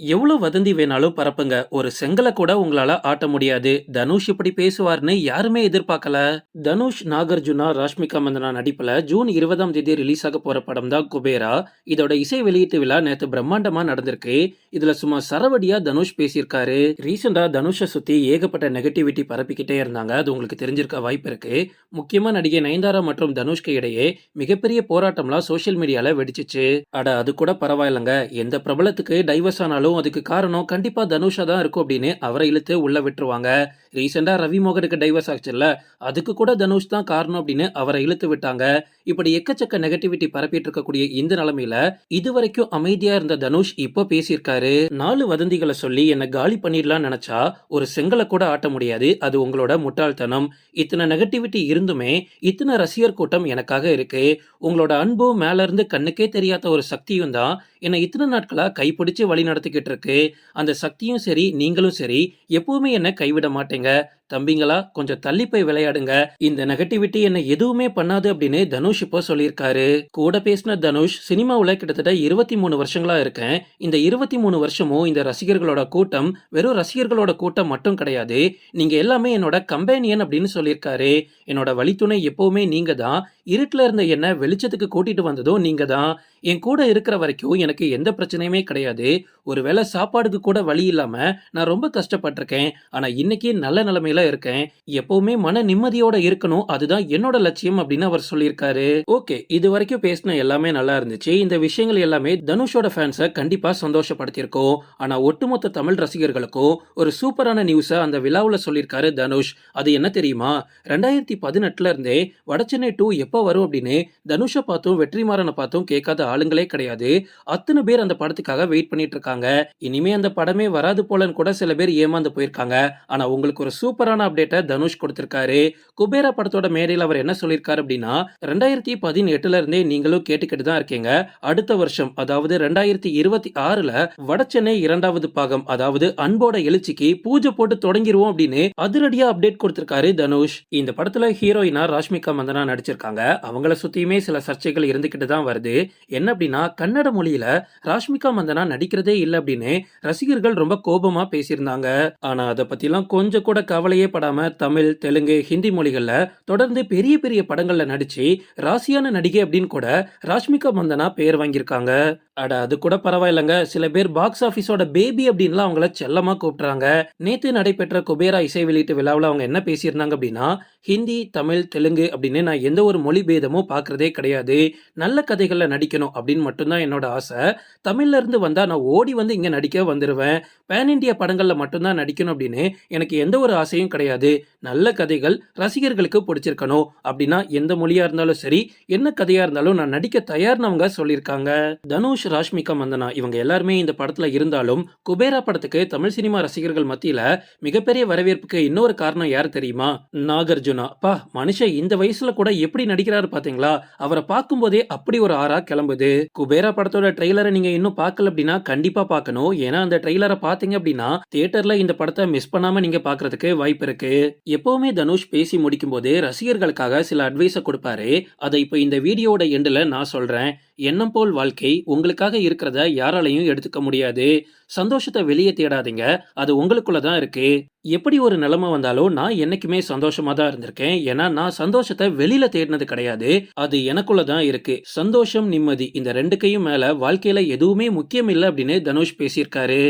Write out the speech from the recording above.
எவ்வளோ வதந்தி வேணாலும் பரப்புங்க. ஒரு செங்கலை கூட உங்களால ஆட்ட முடியாது. தனுஷ் இப்படி பேசுவார்னு யாருமே எதிர்பார்க்கல. தனுஷ் நாகார்ஜுனா ராஷ்மிகா மந்தனா நடிப்புல ஜூன் இருபதாம் தேதி ரிலீஸ் ஆக போற படம் தான் குபேரா. இதோட இசை வெளியீட்டு விழா நேற்று பிரம்மாண்டமா நடந்திருக்கு. இதுல சும்மா சரவடியா தனுஷ் பேசியிருக்காரு. ரீசெண்டா தனுஷை சுத்தி ஏகப்பட்ட நெகட்டிவிட்டி பரப்பிக்கிட்டே இருந்தாங்க. அது உங்களுக்கு தெரிஞ்சிருக்க வாய்ப்பு இருக்கு. முக்கியமா நடிகை நயன்தாரா மற்றும் தனுஷ்க்கு இடையே மிகப்பெரிய போராட்டம்லாம் சோஷியல் மீடியால வெடிச்சிச்சு. அட அது கூட பரவாயில்லைங்க. எந்த பிரபலத்துக்கு டைவர்ஸ் ஆனாலும் அதுக்கு காரணம் கண்டிப்பா தனுஷா தான் இருக்கும் அப்படின்னு அவரை இழுத்து உள்ள விட்டுருவாங்க. ரீசெண்டா ரவி மோகனுக்கு டைவர்ஸ் ஆச்சுல்ல அதுக்கு கூட தனுஷ் தான் காரணம் அப்படின்னு அவரை இழுத்து விட்டாங்க. இப்படி எக்கச்சக்க நெகட்டிவிட்டி பரப்பிட்டு இருக்கக்கூடிய இந்த நிலைமையில இதுவரைக்கும் அமைதியா இருந்த தனுஷ் இப்போ பேசியிருக்காரு. நாலு வதந்திகளை சொல்லி என்னை காலி பண்ணிடலாம் நினைச்சா ஒரு செங்கலை கூட ஆட்ட முடியாது. அது உங்களோட முட்டாள்தனம். இத்தனை நெகட்டிவிட்டி இருந்துமே இத்தனை ரசிகர் கூட்டம் எனக்காக இருக்கு. உங்களோட அன்பும் மேல இருந்து கண்ணுக்கே தெரியாத ஒரு சக்தியும் தான் என்னை இத்தனை நாட்களா கைப்பிடிச்சு வழி நடத்திக்கிட்டு இருக்கு அந்த சக்தியும் சரி நீங்களும் சரி எப்பவுமே என்ன கைவிட மாட்டேங்க. தம்பிங்களா கொஞ்சம் தள்ளி போய் விளையாடுங்க. இந்த நெகட்டிவிட்டி என்ன எதுவுமே பண்ணாது அப்படின்னு தனுஷ் இப்போ சொல்லியிருக்காரு. கூட பேசின தனுஷ் சினிமாவில் கிட்டத்தட்ட இருபத்தி மூணு வருஷங்களா இருக்கேன். இந்த இருபத்தி மூணு வருஷமும் இந்த ரசிகர்களோட கூட்டம் வெறும் ரசிகர்களோட கூட்டம் மட்டும் கிடையாது. நீங்க எல்லாமே என்னோட கம்பேனியன் அப்படின்னு சொல்லியிருக்காரு. என்னோட வழித்துணை எப்பவுமே நீங்க தான் இருட்டில் இருந்த என்ன வெளிச்சத்துக்கு கூட்டிட்டு வந்ததும் நீங்க தான் என் கூட இருக்கிற வரைக்கும் எனக்கு எந்த பிரச்சனையுமே கிடையாது. ஒருவேளை சாப்பாடுக்கு கூட வழி இல்லாம நான் ரொம்ப கஷ்டப்பட்டிருக்கேன். ஆனா இன்னைக்கு நல்ல நிலைமையில இருக்கேன். எப்பவுமே மன நிம்மதியோட இருக்கணும். அதுதான் என்னோட லட்சியம் அப்படின்னு அவர் சொல்லியிருக்காரு. ஓகே இது வரைக்கும் பேசின எல்லாமே நல்லா இருந்துச்சு. இந்த விஷயங்கள் எல்லாமே தனுஷோட ஃபேன்ஸை கண்டிப்பா சந்தோஷப்படுத்தியிருக்கோம். ஆனா ஒட்டுமொத்த தமிழ் ரசிகர்களுக்கும் ஒரு சூப்பரான நியூஸை அந்த விழாவில் சொல்லியிருக்காரு தனுஷ். அது என்ன தெரியுமா? ரெண்டாயிரத்தி பதினெட்டுல இருந்தே வடச்சென்னை டூ எப்போ வரும் அப்படின்னு தனுஷை பார்த்தும் வெற்றிமாறனை பார்த்தும் கேட்காத ஆளுங்களே கிடையாது. அத்தனை பேர் அந்த படத்துக்காக வெயிட் பண்ணிட்டு இருக்காங்க. இனிமே அந்த படமே வராது போலன்னு கூட சில பேர் ஏமாந்து போயிருக்காங்க. ஆனா உங்களுக்கு ஒரு சூப்பரான அப்டேட்டை தனுஷ் கொடுத்திருக்காரு. குபேரா படத்தோட மேடையில் அவர் என்ன சொல்லியிருக்காரு அப்படின்னா ரெண்டாயிரத்தி பதினெட்டுல இருந்தே நீங்களும் கேட்டுக்கிட்டு தான் இருக்கீங்க. அடுத்த வருஷம் அதாவது ரெண்டாயிரத்தி இருபத்தி ஆறுல வடச்சென்னை இரண்டாவது பாகம் அதாவது அன்போட எழுச்சிக்கு பூஜை போட்டு தொடங்கிடுவோம் அப்படின்னு அதிரடியா அப்டேட் கொடுத்திருக்காரு தனுஷ். இந்த படத்துல ஹீரோயினா ராஷ்மிகா மந்தனா நடிச்சிருக்காங்க. அவங்கள சுத்தியுமே சில சர்ச்சைகள் இருந்துகிட்டு தான் வருது. என்ன அப்படின்னா கன்னட மொழியில ராஷ்மிகா மந்தனா நடிக்கிறதே இல்லை அப்படின்னு ரசிகர்கள் ரொம்ப கோபமா பேசியிருந்தாங்க. ஆனா அதை எல்லாம் கொஞ்சம் கூட கவலை கவலையே படாம தமிழ் தெலுங்கு ஹிந்தி மொழிகளில் தொடர்ந்து பெரிய பெரிய படங்களில் நடித்து ராசியான நடிகை அப்படின்னு கூட ராஷ்மிகா மந்தனா பெயர் வாங்கியிருக்காங்க. அட அது கூட பரவாயில்லைங்க. சில பேர் பாக்ஸ் ஆஃபீஸோட பேபி அப்படின்லாம் அவங்கள செல்லமாக கூப்பிட்றாங்க. நேத்து நடைபெற்ற குபேரா இசை வெளியீட்டு விழாவில் அவங்க என்ன பேசியிருந்தாங்க அப்படின்னா ஹிந்தி தமிழ் தெலுங்கு அப்படின்னு நான் எந்த ஒரு மொழி பேதமும் பார்க்குறதே கிடையாது. நல்ல கதைகளில் நடிக்கணும் அப்படின்னு மட்டும்தான் என்னோட ஆசை. தமிழ்ல இருந்து நான் ஓடி வந்து இங்கே நடிக்க வந்துடுவேன் பேன் இந்தியா படங்களில் மட்டும்தான் நடிக்கணும் அப்படின்னு எனக்கு எந்த ஒரு ஆசையும் கிடையாது. நல்ல கதைகள் ரசிகர்களுக்கு பிடிச்சிருக்கணும். அப்படின்னா எந்த மொழியா இருந்தாலும் சரி என்ன கதையா இருந்தாலும் நான் நடிக்க தயார்னவங்க சொல்லியிருக்காங்க. தனுஷ் ராஷ்மிகா மந்தனா இவங்க எல்லாருமே இந்த படத்துல இருந்தாலும் குபேரா படத்துக்கு தமிழ் சினிமா ரசிகர்கள் மத்தியில மிகப்பெரிய வரவேற்புக்கு இன்னொரு காரணம் யார் தெரியுமா? நாகார்ஜுனா. பா மனுஷன் இந்த வயசுல கூட எப்படி நடிக்கிறாரு பாத்தீங்களா? அவரை பார்க்கும்போதே அப்படி ஒரு ஆறா கிளம்புது. குபேரா படத்தோட ட்ரெய்லரை நீங்க இன்னும் பார்க்கல அப்படின்னா கண்டிப்பா பார்க்கணும். ஏன்னா அந்த ட்ரெய்லரை பாத்தீங்க அப்படின்னா தியேட்டர்ல இந்த படத்தை மிஸ் பண்ணாம நீங்க பாக்குறதுக்கு வாய்ப்பு இருக்கு. எப்பவுமே தனுஷ் பேசி முடிக்கும் போது ரசிகர்களுக்காக சில அட்வைஸை கொடுப்பாரு. அதை இப்போ இந்த வீடியோட எண்டில் நான் சொல்றேன். எண்ணம் போல் வாழ்க்கை உங்களுக்காக இருக்கிறத யாராலையும் எடுத்துக்க முடியாது. சந்தோஷத்தை வெளியே தேடாதீங்க. அது உங்களுக்குள்ள தான் இருக்கு. எப்படி ஒரு நிலைமை வந்தாலும் நான் என்னைக்குமே சந்தோஷமா தான் இருந்திருக்கேன். ஏன்னா நான் சந்தோஷத்தை வெளியில தேடினது கிடையாது. அது எனக்குள்ள தான் இருக்கு. சந்தோஷம் நிம்மதி இந்த ரெண்டுக்கையும் மேல வாழ்க்கையில எதுவுமே முக்கியம் இல்லை அப்படின்னு தனுஷ் பேசியிருக்காரு.